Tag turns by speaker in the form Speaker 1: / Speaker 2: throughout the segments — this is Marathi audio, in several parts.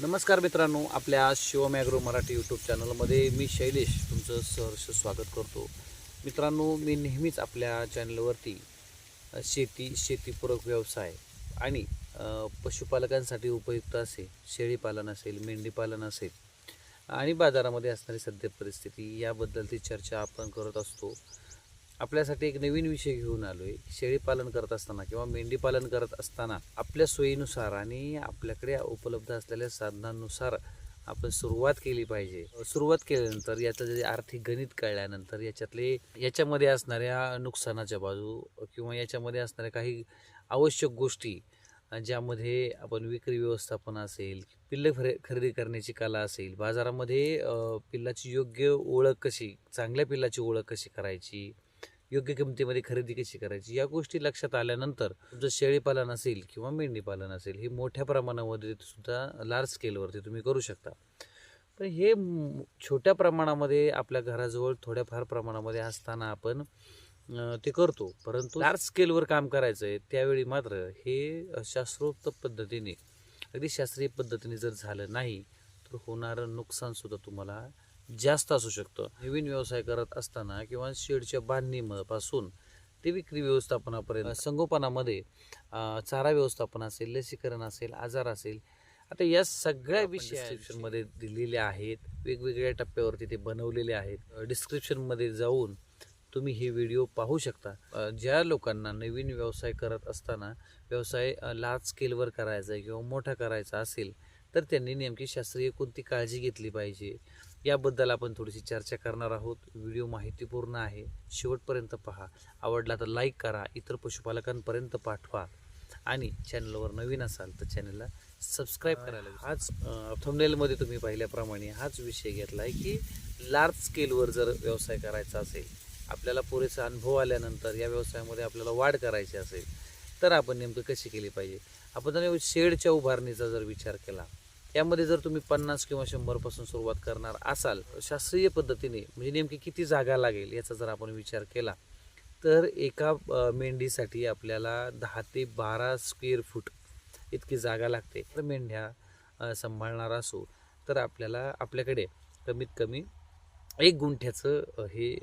Speaker 1: नमस्कार मित्रांनो आपल्या शिवमॅग्रो मराठी यूट्यूब चॅनलमध्ये मी शैलेश तुमचं सहर्ष स्वागत करतो. मित्रांनो मी नेहमीच आपल्या चॅनलवरती शेती शेतीपूरक व्यवसाय आणि पशुपालकांसाठी उपयुक्त असे शेळीपालन असेल मेंढीपालन असेल आणि बाजारामध्ये असणारी सद्य परिस्थिती याबद्दलची चर्चा आपण करत असतो. आपल्यासाठी एक नवीन विषय घेऊन आलो आहे शेळीपालन करत असताना किंवा मेंढीपालन करत असताना आपल्या सोयीनुसार आणि आपल्याकडे उपलब्ध असलेल्या साधनांनुसार आपण सुरुवात केली पाहिजे. सुरुवात केल्यानंतर याचं जे आर्थिक गणित कळल्यानंतर याच्यातले याच्यामध्ये असणाऱ्या नुकसानाच्या बाजू किंवा याच्यामध्ये असणाऱ्या काही आवश्यक गोष्टी ज्यामध्ये आपण विक्री व्यवस्थापन असेल पिल्लं खरे खरेदी करण्याची कला असेल बाजारामध्ये पिल्लाची योग्य ओळख कशी चांगल्या पिल्लाची ओळख कशी करायची योग्य किमतीमध्ये खरेदी कशी करायची? या गोष्टी लक्षात आल्यानंतर तुमचं शेळीपालन असेल किंवा मेंढीपालन असेल हे मोठ्या प्रमाणामध्ये सुद्धा लार्ज स्केलवरती तुम्ही करू शकता. पण हे छोट्या प्रमाणामध्ये आपल्या घराजवळ थोड्याफार प्रमाणामध्ये असताना आपण ते करतो. परंतु लार्ज स्केलवर काम करायचं आहे त्यावेळी मात्र हे शास्त्रोक्त पद्धतीने अगदी शास्त्रीय पद्धतीने जर झालं नाही तर होणारं नुकसानसुद्धा तुम्हाला जास्त असू शकतं. नवीन व्यवसाय करत असताना किंवा शेडच्या बांधणीपासून ते विक्री व्यवस्थापनापर्यंत संगोपनामध्ये चारा व्यवस्थापन असेल लसीकरण असेल आजार असेल आता या सगळ्या विषय डिस्क्रिप्शनमध्ये दिलेले आहेत वेगवेगळ्या टप्प्यावरती ते बनवलेले आहेत. डिस्क्रिप्शनमध्ये जाऊन तुम्ही हे व्हिडिओ पाहू शकता. ज्या लोकांना नवीन व्यवसाय करत असताना व्यवसाय लार्ज स्केलवर करायचा आहे किंवा मोठा करायचा असेल तर त्यांनी नेमकी शास्त्रीय कोणती काळजी घेतली पाहिजे? याबद्दल आपण थोडीशी चर्चा करणार आहोत. व्हिडिओ माहितीपूर्ण आहे. शेवटपर्यंत पहा. आवडला तर लाईक करा. इतर पशुपालकांपर्यंत पाठवा. आणि चॅनलवर नवीन असाल तर चॅनलला सबस्क्राईब करायला विसरू हाच थंबनेलमध्ये तुम्ही पाहिल्याप्रमाणे हाच विषय घेतला आहे की लार्ज स्केलवर जर व्यवसाय करायचा असेल आपल्याला पुरेसा अनुभव आल्यानंतर या व्यवसायामध्ये आपल्याला वाढ करायची असेल तर आपण नेमकं कशी केली पाहिजे? आपण जर शेडच्या उभारणीचा जर विचार केला यामध्ये जर तुम्ही पन्नास किंवा शंभरपासून सुरुवात करणार असाल शास्त्रीय पद्धतीने म्हणजे नेमकी किती जागा लागेल याचा जर आपण विचार केला तर एका मेंढीसाठी आपल्याला दहा ते बारा स्क्वेअर फूट इतकी जागा लागते. तर मेंढ्या सांभाळणार असो तर आपल्याला आपल्याकडे कमीत कमी एक गुंठ्याचं हे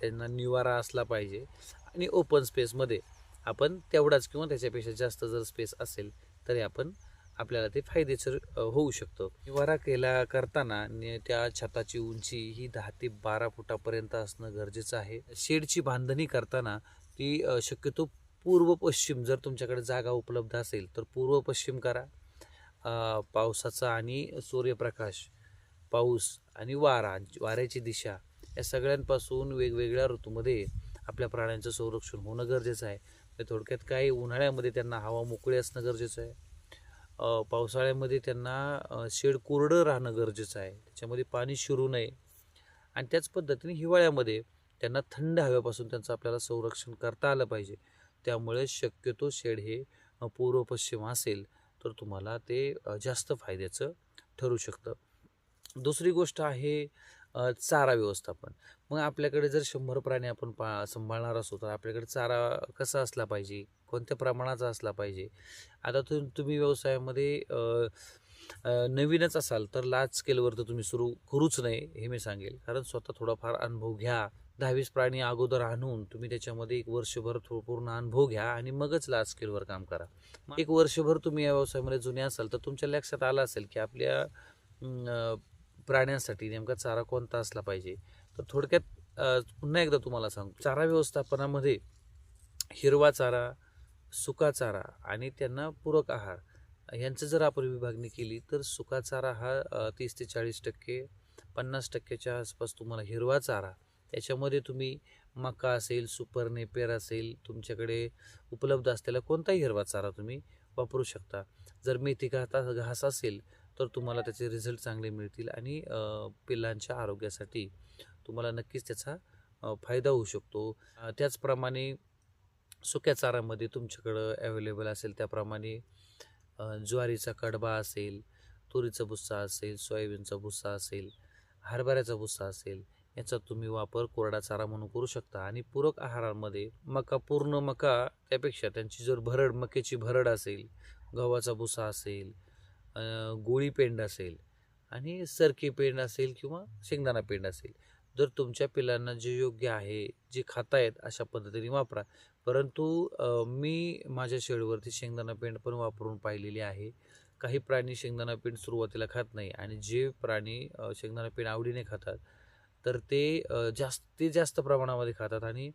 Speaker 1: त्यांना निवारा असला पाहिजे आणि ओपन स्पेसमध्ये आपण तेवढाच किंवा त्याच्यापेक्षा जास्त जर स्पेस असेल तरी आपण आपल्याला ते फायदेशीर होऊ शकतं. निवारा केला करताना त्या छताची उंची ही दहा ते बारा फुटापर्यंत असणं गरजेचं आहे. शेडची बांधणी करताना ती शक्यतो पूर्व पश्चिम जर तुमच्याकडे जागा उपलब्ध असेल तर पूर्व पश्चिम करा. पावसाचा आणि सूर्यप्रकाश पाऊस आणि वारा वाऱ्याची दिशा या सगळ्यांपासून वेगवेगळ्या ऋतूमध्ये आपल्या प्राण्यांचं संरक्षण होणं गरजेचं आहे. म्हणजे थोडक्यात काही उन्हाळ्यामध्ये त्यांना हवा मोकळी असणं गरजेचं आहे. पावसाळ्यामध्ये त्यांना शेड कोरडं राहणं गरजेचं आहे. त्याच्यामध्ये पाणी शिरू नये. आणि त्याच पद्धतीने हिवाळ्यामध्ये त्यांना थंड हवेपासून त्यांचं आपल्याला संरक्षण करता आलं पाहिजे. त्यामुळे शक्यतो शेड हे पूर्व पश्चिम असेल तर तुम्हाला ते जास्त फायद्याचं ठरू शकतं. दुसरी गोष्ट आहे चारा व्यवस्थापन. मग आपल्याकडे जर शंभर प्राणी आपण पा सांभाळणार असू तर आपल्याकडे चारा कसा असला पाहिजे? कोणत्या प्रमाणाचा असला पाहिजे? आता तु तुम्ही व्यवसायामध्ये नवीनच असाल तर लार्ज स्केलवर तर तुम्ही सुरू करूच नाही हे मी सांगेल. कारण स्वतः थोडाफार अनुभव घ्या. दहावीस प्राणी अगोदर आणून तुम्ही त्याच्यामध्ये एक वर्षभर थो पूर्ण अनुभव घ्या आणि मगच लार्ज स्केलवर काम करा. एक वर्षभर तुम्ही या व्यवसायामध्ये जुने असाल तर तुमच्या लक्षात आलं असेल की आपल्या प्राण्यांसाठी नेमका चारा कोणता असला पाहिजे? तर थोडक्यात पुन्हा एकदा तुम्हाला सांगतो. चारा व्यवस्थापनामध्ये हिरवा चारा सुका चारा आणि त्यांना पूरक आहार यांचं जर आपण विभागणी केली तर सुका चारा हा तीस ते चाळीस टक्के पन्नास टक्क्याच्या आसपास तुम्हाला हिरवा चारा त्याच्यामध्ये तुम्ही मका असेल सुपर नेपेर असेल तुमच्याकडे उपलब्ध असलेला कोणताही हिरवा चारा तुम्ही वापरू शकता. जर मेथी घाता घास असेल तर तुम्हाला त्याचे रिझल्ट चांगले मिळतील आणि पिल्लांच्या आरोग्यासाठी तुम्हाला नक्कीच त्याचा फायदा होऊ शकतो. त्याचप्रमाणे सुक्या चारामध्ये तुमच्याकडं अवेलेबल असेल त्याप्रमाणे ज्वारीचा कडबा असेल तुरीचा भुस्सा असेल सोयाबीनचा भुस्सा असेल हरभऱ्याचा भुस्सा असेल याचा तुम्ही वापर कोरडा चारा म्हणून करू शकता. आणि पूरक आहारामध्ये मका पूर्ण मका त्यापेक्षा त्यांची जर भरड मक्याची भरड असेल गव्हाचा भुसा असेल गोळी पेंड असेल आणि सरकी पेंड असेल किंवा शेंगदाणा पेंड असेल. जर तुमच्या पिलांना जे योग्य आहे जे खाता आहेत अशा पद्धतीने वापरा. परंतु मी माझ्या शेळीवरती शेंगदाणा पेंड पण वापरून पाहिलेली आहे. काही प्राणी शेंगदाणा पेंड सुरुवातीला खात नाही आणि जे प्राणी शेंगदाणा पेंड आवडीने खातात तर ते जास्त ते जास्त प्रमाणामध्ये खातात आणि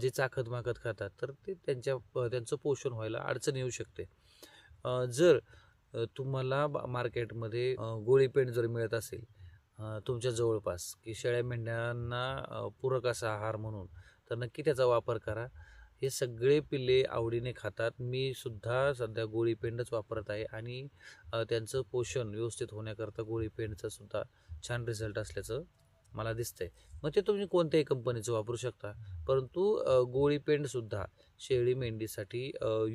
Speaker 1: जे चाखत माखत खातात तर ते त्यांच्या त्यांचं पोषण व्हायला अडचण येऊ शकते. जर तुम्हाला मार्केटमध्ये गोळीपेंड गोळी जर मिळत असेल तुमच्या जवळपास की शेळ्या मेंढ्यांना पूरक असा आहार म्हणून तर नक्की त्याचा वापर करा. हे सगळे पिल्ले आवडीने खातात. मी सुद्धा सध्या गोळी पेंडच वापरत आहे आणि त्यांचं पोषण व्यवस्थित होण्याकरता गोळी पेंडचा सुद्धा छान रिझल्ट असल्याचं मला दिसतंय. मग ते तुम्ही कोणत्याही कंपनीचं वापरू शकता. परंतु गोळीपेंडसुद्धा गोळी पेंडसुद्धा शेळी मेंढीसाठी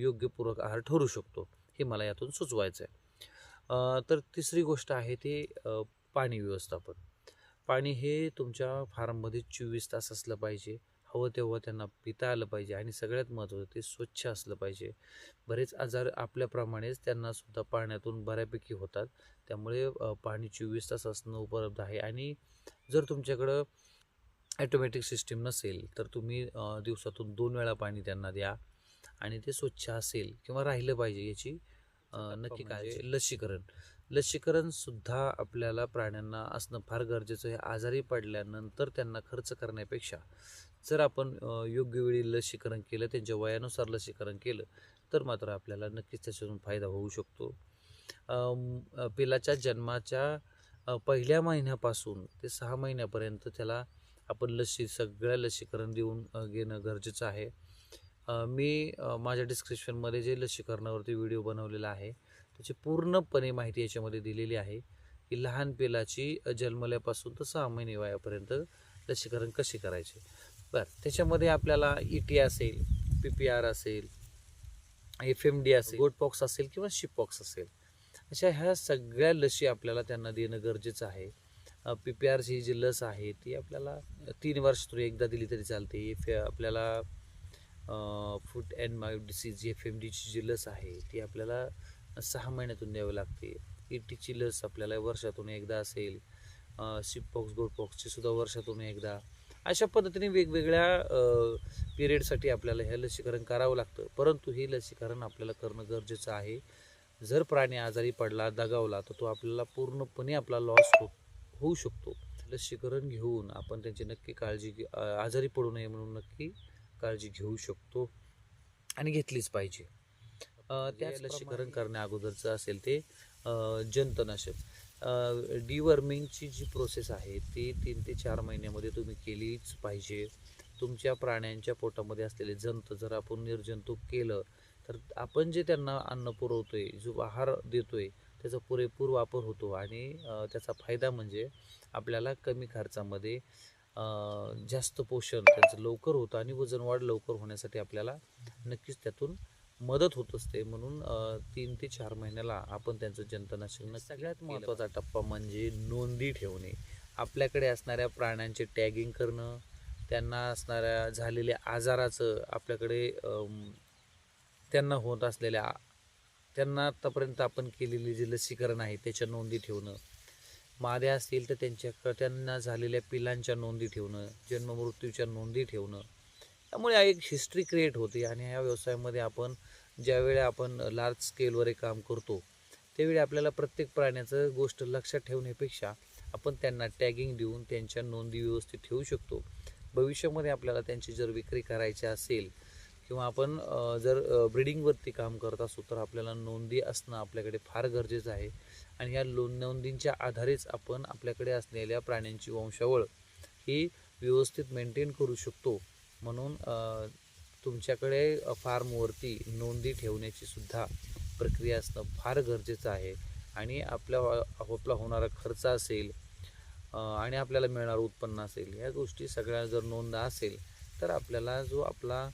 Speaker 1: योग्य पूरक आहार ठरू शकतो. हे मला यातून सुचवायचं आहे तर तिसरी गोष्ट आहे ते पाणी व्यवस्थापन. पाणी हे तुमच्या फार्ममध्ये चोवीस तास असलं पाहिजे. हवं तेव्हा त्यांना पिता आलं पाहिजे आणि सगळ्यात महत्त्वाचं ते स्वच्छ असलं पाहिजे. बरेच आजार आपल्याप्रमाणेच त्यांनासुद्धा पाण्यातून बऱ्यापैकी होतात. त्यामुळे पाणी चोवीस तास असणं उपलब्ध आहे. आणि जर तुमच्याकडं ॲटोमॅटिक सिस्टीम नसेल तर तुम्ही दिवसातून दोन वेळा पाणी त्यांना द्या. आणि ते स्वच्छ असेल किंवा राहिलं पाहिजे याची नक्की काळजी लसीकरण. लसीकरण सुद्धा आपल्याला प्राण्यांना असणं फार गरजेचं आहे. आजारी पडल्यानंतर त्यांना खर्च करण्यापेक्षा जर आपण योग्य वेळी लसीकरण केलं त्यांच्या वयानुसार लसीकरण केलं तर मात्र आपल्याला नक्कीच त्याच्यातून फायदा होऊ शकतो. पिलाच्या जन्माच्या पहिल्या महिन्यापासून ते सहा महिन्यापर्यंत त्याला आपण लसी सगळ्या लसीकरण देऊन घेणं गरजेचं आहे. मी माझ्या डिस्क्रिप्शनमध्ये जे लसीकरणावरती व्हिडिओ बनवलेला आहे त्याची पूर्णपणे माहिती याच्यामध्ये दिलेली आहे की लहान पिलाची जन्मल्यापासून तर सहा महिने वयापर्यंत लसीकरण कसे करायचे. बरं त्याच्यामध्ये आपल्याला ई टी असेल पी पी आर असेल एफ एम डी असेल गोटपॉक्स असेल किंवा शिपपॉक्स असेल अशा ह्या सगळ्या लसी आपल्याला त्यांना देणं गरजेचं आहे. पी पी आरची जी लस आहे ती आपल्याला तीन वर्षातून एकदा दिली तरी चालते. आपल्याला foot and mouth disease F M डीची जी लस आहे ती आपल्याला सहा महिन्यातून द्यावी लागते. ई टीची लस आपल्याला वर्षातून एकदा असेल. शिपपॉक्स गोडपॉक्सची सुद्धा वर्षातून एकदा. अशा पद्धतीने वेगवेगळ्या पिरियडसाठी आपल्याला हे लसीकरण करावं लागतं. परंतु हे लसीकरण आपल्याला करणं गरजेचं आहे. जर प्राणी आजारी पडला दगावला तर तो आपल्याला पूर्णपणे आपला लॉस हो होऊ शकतो. लसीकरण घेऊन आपण त्यांची नक्की काळजी आजारी पडू नये म्हणून नक्की काळजी घेऊ शकतो आणि घेतलीच पाहिजे. अ, त्याच लसीकरण करण्या अगोदरचं असेल ते जंतनाशक. डिवर्मिंगची जी प्रोसेस आहे ती तीन ते चार महिन्यामध्ये तुम्ही केलीच पाहिजे. तुमच्या प्राण्यांच्या पोटामध्ये असलेले जंत जर आपण निर्जंतुक केलं तर आपण जे त्यांना अन्न पुरवतोय जो आहार देतोय त्याचा पुरेपूर वापर होतो आणि त्याचा फायदा म्हणजे आपल्याला कमी खर्चामध्ये जास्त पोषण त्यांचं लवकर होतं आणि वजन वाढ लवकर होण्यासाठी आपल्याला नक्कीच त्यातून मदत होत असते. म्हणून तीन ते चार महिन्याला आपण त्यांचं जंतनाशक न- सगळ्यात महत्त्वाचा टप्पा म्हणजे नोंदी ठेवणे. आपल्याकडे असणाऱ्या प्राण्यांचे टॅगिंग करणं त्यांना असणाऱ्या झालेल्या आजाराचं आपल्याकडे त्यांना होत असलेल्या त्यांना आतापर्यंत आपण केलेली जे लसीकरण आहे त्याच्या नोंदी ठेवणं माद्या असतील तर त्यांच्या त्यांना झालेल्या पिलांच्या नोंदी ठेवणं जन्ममृत्यूच्या नोंदी ठेवणं. त्यामुळे एक हिस्ट्री क्रिएट होते आणि ह्या व्यवसायामध्ये आपण ज्यावेळी आपण लार्ज स्केलवर हे काम करतो त्यावेळी आपल्याला प्रत्येक प्राण्याचं गोष्ट लक्षात ठेवण्यापेक्षा आपण त्यांना टॅगिंग देऊन त्यांच्या नोंदी व्यवस्थित ठेवू शकतो. भविष्यामध्ये आपल्याला त्यांची जर विक्री करायची असेल किंवा आपण जर ब्रिडिंगवरती काम करत असू तर आपल्याला नोंदी असणं आपल्याकडे फार गरजेचं आहे. आणि ह्या लो नोंदींच्या आधारेच आपण आपल्याकडे असलेल्या प्राण्यांची वंशावळ ही व्यवस्थित मेंटेन करू शकतो. म्हणून तुमच्याकडे फार्मवरती नोंदी ठेवण्याची सुद्धा प्रक्रिया असणं फार गरजेचं आहे. आणि आपल्या आपला होणारा खर्च असेल आणि आपल्याला मिळणारं उत्पन्न असेल ह्या गोष्टी सगळ्या जर नोंद असेल तर आपल्याला जो आपला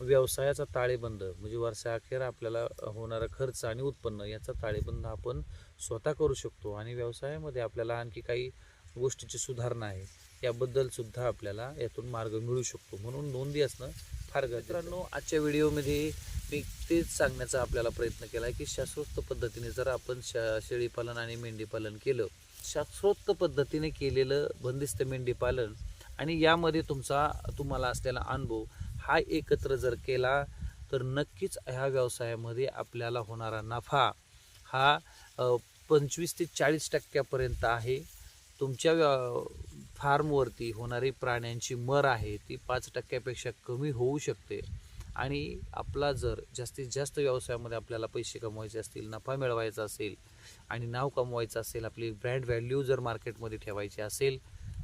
Speaker 1: व्यवसायाचा ताळेबंद म्हणजे वर्षाअखेर आपल्याला होणारा खर्च आणि उत्पन्न याचा ताळेबंद आपण स्वतः करू शकतो. आणि व्यवसायामध्ये आपल्याला आणखी काही गोष्टीची सुधारणा आहे याबद्दल सुद्धा आपल्याला यातून मार्ग मिळू शकतो. म्हणून नोंदी असणं फार मित्रांनो आजच्या व्हिडिओमध्ये मी तेच सांगण्याचा आपल्याला प्रयत्न केला आहे की शास्त्रोक्त पद्धतीने जर आपण शा शेळीपालन आणि मेंढीपालन केलं शास्त्रोक्त पद्धतीने केलेलं बंदिस्त मेंढीपालन आणि यामध्ये तुमचा तुम्हाला असलेला अनुभव हा एकत्र जर केला तर नक्कीच ह्या व्यवसायामध्ये आपल्याला होणारा नफा हा पंचवीस ते चाळीस टक्क्यापर्यंत आहे. तुमच्या व्य- फार्मवरती होणारी प्राण्यांची मर आहे ती पाच टक्क्यापेक्षा कमी होऊ शकते. आणि आपला जर जास्तीत जास्त व्यवसायामध्ये आपल्याला पैसे कमवायचे असतील नफा मिळवायचा असेल आणि नाव कमवायचं असेल आपली ब्रँड व्हॅल्यू जर मार्केटमध्ये ठेवायची असेल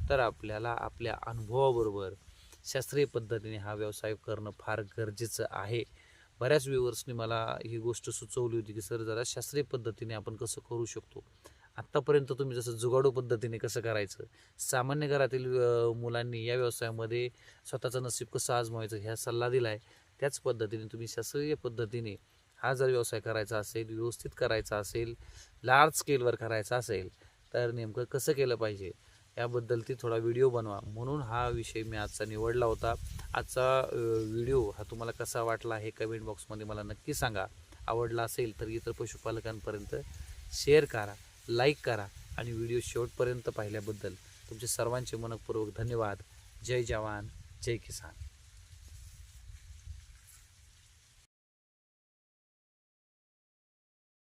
Speaker 1: तर आपल्याला आपल्या अनुभवाबरोबर शास्त्रीय पद्धतीने हा व्यवसाय करणं फार गरजेचं आहे. बऱ्याच व्ह्युअर्सनी मला ही गोष्ट सुचवली होती की सर जरा शास्त्रीय पद्धतीने आपण कसं करू शकतो? आत्तापर्यंत तुम्ही जसं जुगाडू पद्धतीने कसं करायचं? सामान्य घरातील मुलांनी या व्यवसायामध्ये स्वतःचं नसीब कसं आजमावायचं ह्या सल्ला दिला आहे त्याच पद्धतीने तुम्ही शास्त्रीय पद्धतीने हा जर व्यवसाय करायचा असेल व्यवस्थित करायचा असेल लार्ज स्केलवर करायचा असेल तर नेमकं कसं केलं पाहिजे? याबद्दल ती थोडा व्हिडिओ बनवा. म्हणून हा विषय मी आजचा निवडला होता. आजचा व्हिडिओ हा तुम्हाला कसा वाटला हे कमेंट बॉक्समध्ये मला नक्की सांगा. आवडला असेल तर इतर पशुपालकांपर्यंत शेअर करा लाईक करा आणि व्हिडिओ शेवटपर्यंत पाहिल्याबद्दल तुमचे सर्वांचे मनपूर्वक धन्यवाद. जय जवान जय किसान.